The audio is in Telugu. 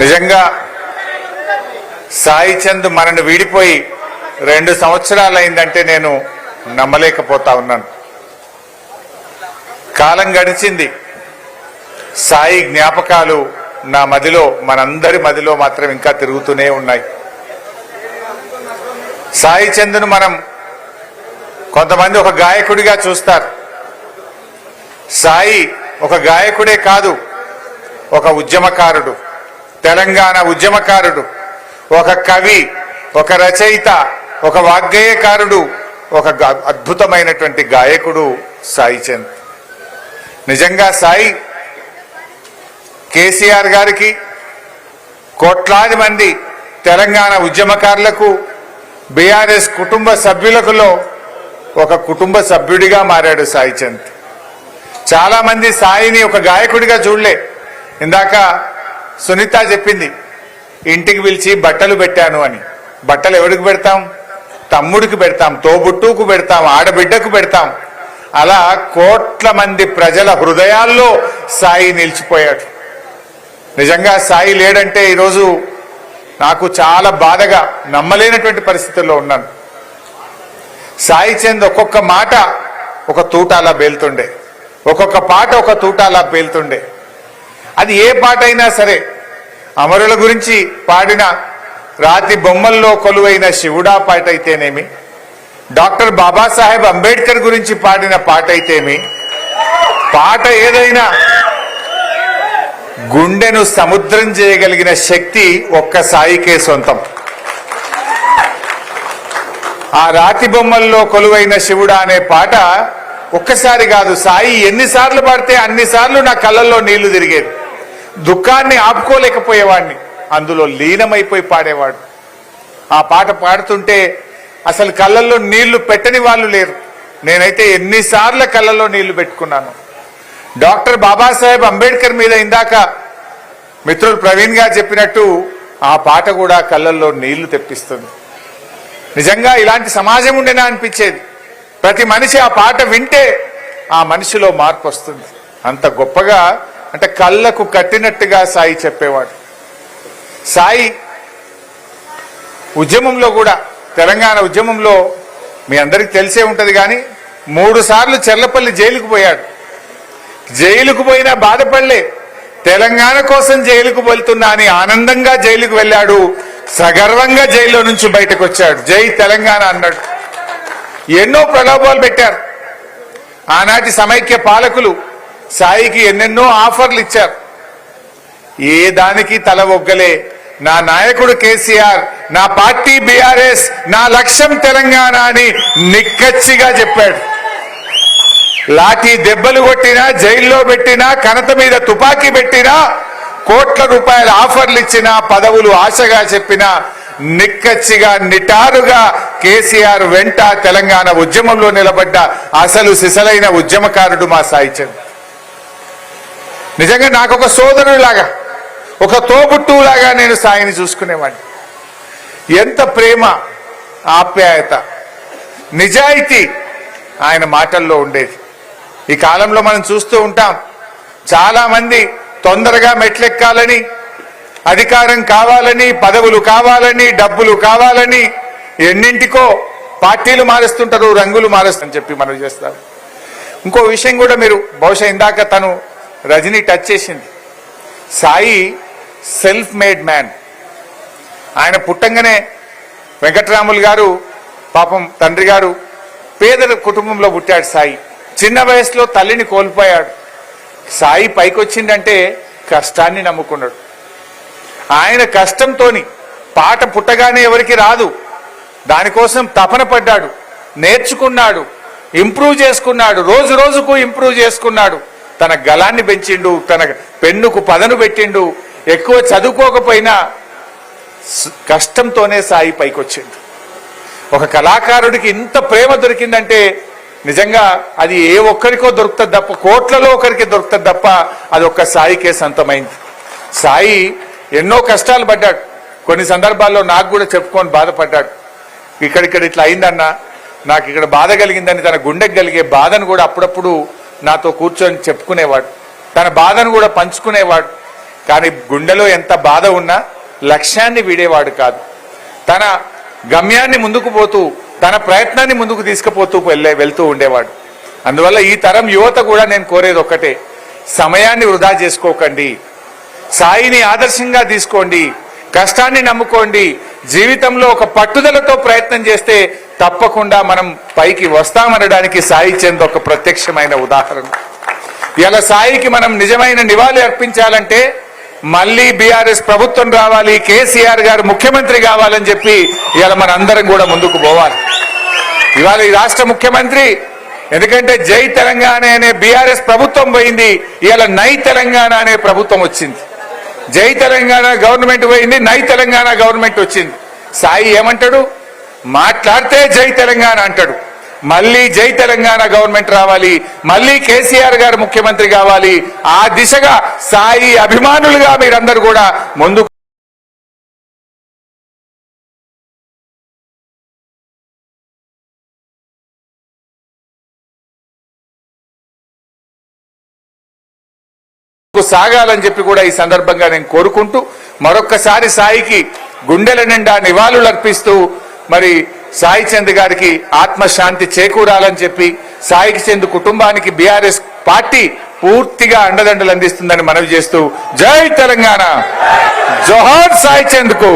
నిజంగా సాయి చంద్ మనను వీడిపోయి రెండు సంవత్సరాలు అయిందంటే నేను నమ్మలేకపోతా ఉన్నాను. కాలం గడిచింది. సాయి జ్ఞాపకాలు నా మదిలో మనందరి మదిలో మాత్రం ఇంకా తిరుగుతూనే ఉన్నాయి. సాయి చంద్ను మనం కొంతమంది ఒక గాయకుడిగా చూస్తారు. సాయి ఒక గాయకుడే కాదు ఒక ఉద్యమకారుడు. తెలంగాణ ఉద్యమకారుడు ఒక కవి ఒక రచయిత ఒక వాగ్గేయకారుడు ఒక అద్భుతమైనటువంటి గాయకుడు సాయి చంద్. నిజంగా సాయి కేసీఆర్ గారికి కోట్లాది మంది తెలంగాణ ఉద్యమకారులకు బీఆర్ఎస్ కుటుంబ సభ్యులకులో ఒక కుటుంబ సభ్యుడిగా మారాడు సాయి చంద్. చాలామంది సాయిని ఒక గాయకుడిగా చూడలే. ఇందాక సునీత చెప్పింది ఇంటికి పిలిచి బట్టలు పెట్టాను అని. బట్టలు ఎవరికి పెడతాం? తమ్ముడికి పెడతాం తోబుట్టుకు పెడతాం ఆడబిడ్డకు పెడతాం. అలా కోట్ల మంది ప్రజల హృదయాల్లో సాయి నిలిచిపోయాడు. నిజంగా సాయి లేడంటే ఈరోజు నాకు చాలా బాధగా నమ్మలేనటువంటి పరిస్థితుల్లో ఉన్నాను. సాయి చంద్ ఒక్కొక్క మాట ఒక తూటాలా పేలుతుండే. ఒక్కొక్క పాట ఒక తూటాలా పేలుతుండే. అది ఏ పాట అయినా సరే అమరుల గురించి పాడిన రాతి బొమ్మల్లో కొలువైన శివుడా పాట అయితేనేమి? డాక్టర్ బాబాసాహెబ్ అంబేద్కర్ గురించి పాడిన పాట అయితేమి? పాట ఏదైనా గుండెను సముద్రం చేయగలిగిన శక్తి ఒక్క సాయికే సొంతం. ఆ రాతి బొమ్మల్లో కొలువైన శివుడా అనే పాట ఒక్కసారి కాదు సాయి ఎన్నిసార్లు పాడితే అన్నిసార్లు నా కళ్ళల్లో నీళ్ళు తిరిగేది దుఃఖాన్ని ఆపుకోలేకపోయేవాడిని అందులో లీనమైపోయి పాడేవాడు. ఆ పాట పాడుతుంటే అసలు కళ్ళల్లో నీళ్ళు పెట్టని వాళ్ళు లేరు. నేనైతే ఎన్నిసార్లు కళ్ళల్లో నీళ్ళు పెట్టుకున్నాను. డాక్టర్ బాబాసాహెబ్ అంబేద్కర్ మీద ఇందాక మిత్రులు ప్రవీణ్ గారు చెప్పినట్టు ఆ పాట కూడా కళ్ళల్లో నీళ్ళు తెప్పిస్తుంది. నిజంగా ఇలాంటి సమాజం ఉండేనా అనిపించేది. ప్రతి మనిషి ఆ పాట వింటే ఆ మనిషిలో మార్పు వస్తుంది. అంత గొప్పగా అంటే కళ్ళకు కట్టినట్టుగా సాయి చెప్పేవాడు. సాయి ఉద్యమంలో కూడా తెలంగాణ ఉద్యమంలో మీ అందరికి తెలిసే ఉంటుంది కానీ మూడు సార్లు చెర్లపల్లి జైలుకు పోయాడు. జైలుకు పోయినా బాధపడలే. తెలంగాణ కోసం జైలుకు వెళ్తున్నా అని ఆనందంగా జైలుకు వెళ్ళాడు. సగర్వంగా జైల్లో నుంచి బయటకు వచ్చాడు. జై తెలంగాణ అన్నాడు. ఎన్నో ప్రలోభాలు పెట్టారు. ఆనాటి సమైక్య పాలకులు సాయికి ఎన్నెన్నో ఆఫర్లు ఇచ్చారు. ఏ దానికి తల ఒగ్గలే? నా నాయకుడు కేసీఆర్ నా పార్టీ బీఆర్ఎస్ నా లక్ష్యం తెలంగాణ అని నిక్కచ్చిగా చెప్పాడు. లాఠీ దెబ్బలు కొట్టినా జైల్లో పెట్టినా కనత మీద తుపాకీ పెట్టినా కోట్ల రూపాయల ఆఫర్లు ఇచ్చినా పదవులు ఆశగా చెప్పినా నిక్కచ్చిగా నిటారుగా కేసీఆర్ వెంట తెలంగాణ ఉద్యమంలో నిలబడ్డ అసలు సిసలైన ఉద్యమకారుడు మా సాయి నిజంగా నాకు ఒక సోదరులాగా ఒక తోబుట్టులాగా నేను సాయిని చూసుకునేవాడిని. ఎంత ప్రేమ ఆప్యాయత నిజాయితీ ఆయన మాటల్లో ఉండేది. ఈ కాలంలో మనం చూస్తూ ఉంటాం చాలామంది తొందరగా మెట్లెక్కాలని అధికారం కావాలని పదవులు కావాలని డబ్బులు కావాలని ఎన్నింటికో పార్టీలు మారుస్తుంటారు రంగులు మారుస్తుందని చెప్పి మనం చేస్తారు. ఇంకో విషయం కూడా మీరు బహుశా ఇందాక తను రజనీ టచ్ చేసింది. సాయి సెల్ఫ్ మేడ్ మ్యాన్ ఆయన పుట్టంగానే వెంకటరాములు గారు పాపం తండ్రి గారు పేదల కుటుంబంలో పుట్టాడు సాయి. చిన్న వయసులో తల్లిని కోల్పోయాడు. సాయి పైకొచ్చిందంటే కష్టాన్ని నమ్ముకున్నాడు. ఆయన కష్టంతోని పాట పుట్టగానే ఎవరికి రాదు. దానికోసం తపన పడ్డాడు. నేర్చుకున్నాడు. ఇంప్రూవ్ చేసుకున్నాడు. రోజు రోజుకు ఇంప్రూవ్ చేసుకున్నాడు. తన గలాన్ని పెంచిండు తన పెన్నుకు పదను పెట్టిండు ఎక్కువ చదువుకోకపోయినా కష్టంతోనే సాయి పైకొచ్చిండు. ఒక కళాకారుడికి ఇంత ప్రేమ దొరికిందంటే నిజంగా అది ఏ ఒక్కరికో దొరుకుతుంది తప్ప కోట్లలో ఒకరికి దొరుకుతుంది తప్ప అది ఒక్క సాయికే సొంతమైంది. సాయి ఎన్నో కష్టాలు పడ్డాడు. కొన్ని సందర్భాల్లో నాకు కూడా చెప్పుకొని బాధపడ్డాడు. ఇక్కడిక్కడ ఇట్లా అయిందన్న నాకు ఇక్కడ బాధ కలిగిందని తన గుండెకి కలిగే బాధను కూడా అప్పుడప్పుడు నాతో కూర్చొని చెప్పుకునేవాడు. తన బాధను కూడా పంచుకునేవాడు. కానీ గుండెలో ఎంత బాధ ఉన్నా లక్ష్యాన్ని వీడేవాడు కాదు. తన గమ్యాన్ని ముందుకు పోతూ తన ప్రయత్నాన్ని ముందుకు తీసుకుపోతూ వెళ్ళే వెళ్తూ ఉండేవాడు. అందువల్ల ఈ తరం యువత కూడా నేను కోరేది ఒక్కటే. సమయాన్ని వృధా చేసుకోకండి. సాయిని ఆదర్శంగా తీసుకోండి. కష్టాన్ని నమ్ముకోండి. జీవితంలో ఒక పట్టుదలతో ప్రయత్నం చేస్తే తప్పకుండా మనం పైకి వస్తామనడానికి సాయి చంద్ ఒక ప్రత్యక్షమైన ఉదాహరణ. ఇలా సాయికి మనం నిజమైన నివాళి అర్పించాలంటే మళ్ళీ బీఆర్ఎస్ ప్రభుత్వం రావాలి కేసీఆర్ గారు ముఖ్యమంత్రి కావాలని చెప్పి ఇవాళ మన అందరం కూడా ముందుకు పోవాలి. ఇవాళ ఈ రాష్ట్ర ముఖ్యమంత్రి ఎందుకంటే జై తెలంగాణ అనే బీఆర్ఎస్ ప్రభుత్వం పోయింది ఇవాళ నై తెలంగాణ అనే ప్రభుత్వం వచ్చింది. జై తెలంగాణ గవర్నమెంట్ పోయింది నై తెలంగాణ గవర్నమెంట్ వచ్చింది. సాయి ఏమంటాడు? మాట్లాడితే జై తెలంగాణ అంటాడు. మళ్ళీ జై తెలంగాణ గవర్నమెంట్ రావాలి మళ్ళీ కేసీఆర్ గారు ముఖ్యమంత్రి కావాలి. ఆ దిశగా సాయి అభిమానులుగా మీరందరూ కూడా ముందుకు సాగాలని చెప్పి కూడా ఈ సందర్భంగా నేను కోరుకుంటూ మరొక్కసారి సాయికి గుండెల నిండా నివాళులు అర్పిస్తూ మరి సాయి చంద్ గారికి ఆత్మశాంతి చేకూరాలని చెప్పి సాయికి చంద్ కుటుంబానికి బీఆర్ఎస్ పార్టీ పూర్తిగా అండదండలు అందిస్తుందని మనవి చేస్తూ జై తెలంగాణ. జోహార్ సాయి చంద్కు